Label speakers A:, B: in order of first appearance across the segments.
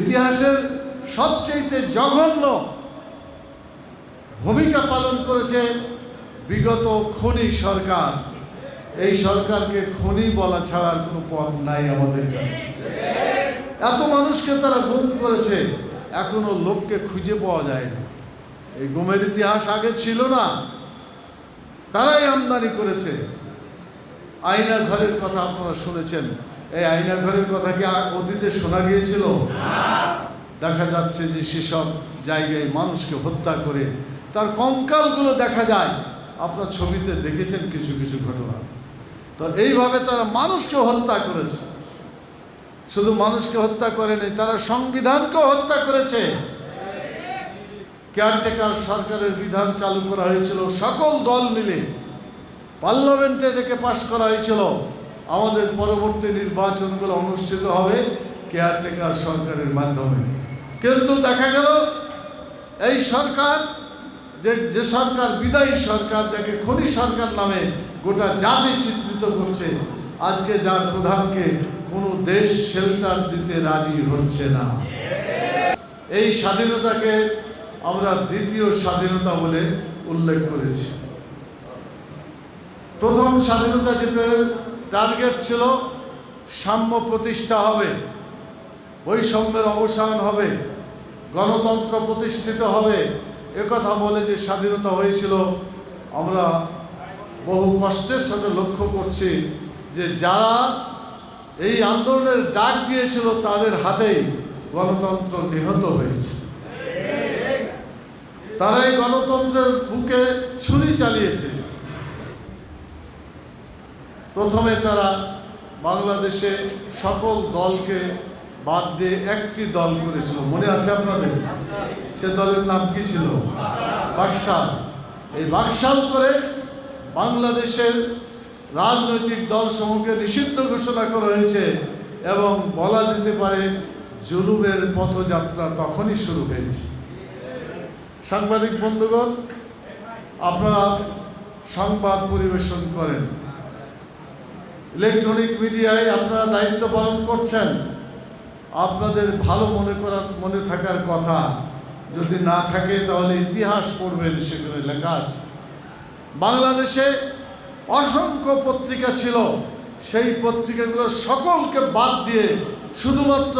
A: ইতিহাসের সবচেয়ে জঘন্য ভূমিকা পালন করেছে বিগত খনি সরকার। এই সরকারকে খনি বলা ছাড়ার কোনো পথ নাই আমাদের কাছে। এত মানুষকে তারা গুম করেছে, এখনও লোককে খুঁজে পাওয়া যায়নি। এই গুমের ইতিহাস আগে ছিল না, তারাই আমদানি করেছে। আয়না ঘরের কথা আপনারা শুনেছেন। এই আয়না ঘরের কথা কি অতীতে শোনা গিয়েছিল? দেখা যাচ্ছে যে সেসব জায়গায় মানুষকে হত্যা করে তার কঙ্কালগুলো দেখা যায়। আপনার ছবিতে দেখেছেন কিছু কিছু ঘটনা। তো এইভাবে তারা মানুষকে হত্যা করেছে। শুধু মানুষকে হত্যা করেনি তারা সংবিধানকেও হত্যা করেছে। কেয়ারটেকার সরকারের বিধান চালু করা হয়েছিল। সকল দল মিলে পার্লামেন্টে এটাকে পাশ করা হয়েছিল। আমাদের পরবর্তী নির্বাচনগুলো অনুষ্ঠিত হবে কেয়ারটেকার সরকারের মাধ্যমে। কিন্তু দেখা গেল, এই সরকার, যে যে সরকার বিদায়ী সরকার, যাকে খনি সরকার নামে গোটা জাতি চিত্রিত করছে, আজকে যার প্রধানকে কোনো দেশ শেল্টার দিতে রাজি হচ্ছে না। এই স্বাধীনতাকে আমরা দ্বিতীয় স্বাধীনতা বলে উল্লেখ করেছি। প্রথম স্বাধীনতা যেতে টার্গেট ছিল সাম্য প্রতিষ্ঠা হবে, বৈষম্যের অবসান হবে, গণতন্ত্র প্রতিষ্ঠিত হবে। একথা বলে যে স্বাধীনতা হয়েছিল, আমরা বহু কষ্টের সাথে লক্ষ্য করছি যে যারা এই আন্দোলনের ডাক দিয়েছিল, তাদের হাতেই গণতন্ত্র নিহত হয়েছে। তারা এই গণতন্ত্রের বুকে ছুরি চালিয়েছে। প্রথমে তারা বাংলাদেশে সকল দলকে বাদ দিয়ে একটি দল করেছিল। মনে আছে আপনাদের? সে দলের নাম কি ছিল? বাকশাল। এই বাকশাল করে বাংলাদেশের রাজনৈতিক দল সমূহকে নিষিদ্ধ ঘোষণা করা হয়েছে এবং বলা যেতে পারে জুলুমের পথযাত্রা তখনই শুরু হয়েছে। সাংবাদিক বন্ধুগণ, আপনারা সংবাদ পরিবেশন করেন। ইলেকট্রনিক মিডিয়ায় আপনারা দায়িত্ব পালন করছেন। আপনাদের ভালো মনে করার, মনে থাকার কথা। যদি না থাকে তাহলে ইতিহাস পড়বেন, সেখানে লেখা আছে। বাংলাদেশে অসংখ্য পত্রিকা ছিল। সেই পত্রিকাগুলো সকলকে বাদ দিয়ে শুধুমাত্র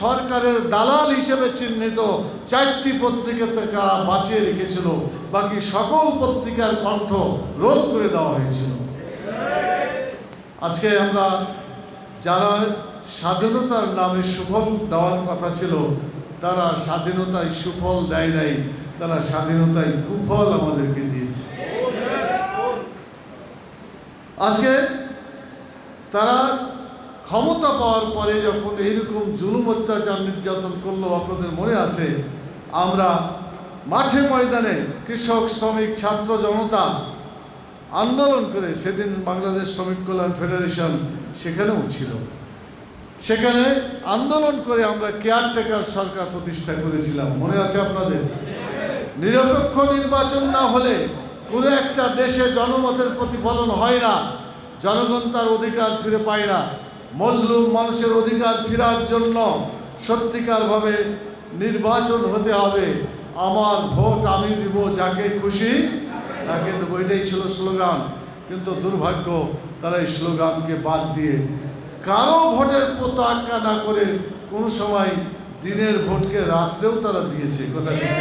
A: সরকারের দালাল হিসেবে চিহ্নিত চারটি পত্রিকা তারা বাঁচিয়ে রেখেছিল। বাকি সকল পত্রিকার কণ্ঠ রোধ করে দেওয়া হয়েছিল। আজকে আমরা যারা স্বাধীনতার নামে সুফল দেওয়ার কথা ছিল, তারা স্বাধীনতায় সুফল দেয় নাই, তারা স্বাধীনতায় কুফল আমাদেরকে দিয়েছে। আজকে তারা ক্ষমতা পাওয়ার পরে যখন এইরকম জুলুম অত্যাচার নির্যাতন করল, আপনাদের মনে আছে? আমরা মাঠে ময়দানে কৃষক, শ্রমিক, ছাত্র, জনতা আন্দোলন করে সেদিন বাংলাদেশ শ্রমিক কল্যাণ ফেডারেশন সেখানেও ছিল। সেখানে আন্দোলন করে আমরা কেয়ারটেকার সরকার প্রতিষ্ঠা করেছিলাম। মনে আছে আপনাদের? নিরপেক্ষ নির্বাচন না হলে কোনো একটা দেশে জনমতের প্রতিফলন হয় না। জনগণ তার অধিকার ফিরে পায় না। মজলুম মানুষের অধিকার ফেরার জন্য সত্যিকারভাবে নির্বাচন হতে হবে। আমার ভোট আমি দিব যাকে খুশি। তাকে কিন্তু ওইটাই ছিল স্লোগান কিন্তু দুর্ভাগ্য, তারা এই স্লোগানকে বাদ দিয়ে কারও ভোটের প্রত্যাখ্যা না করে কোনো সময় দিনের ভোটকে রাত্রেও তারা দিয়েছে, কথা ঠিক?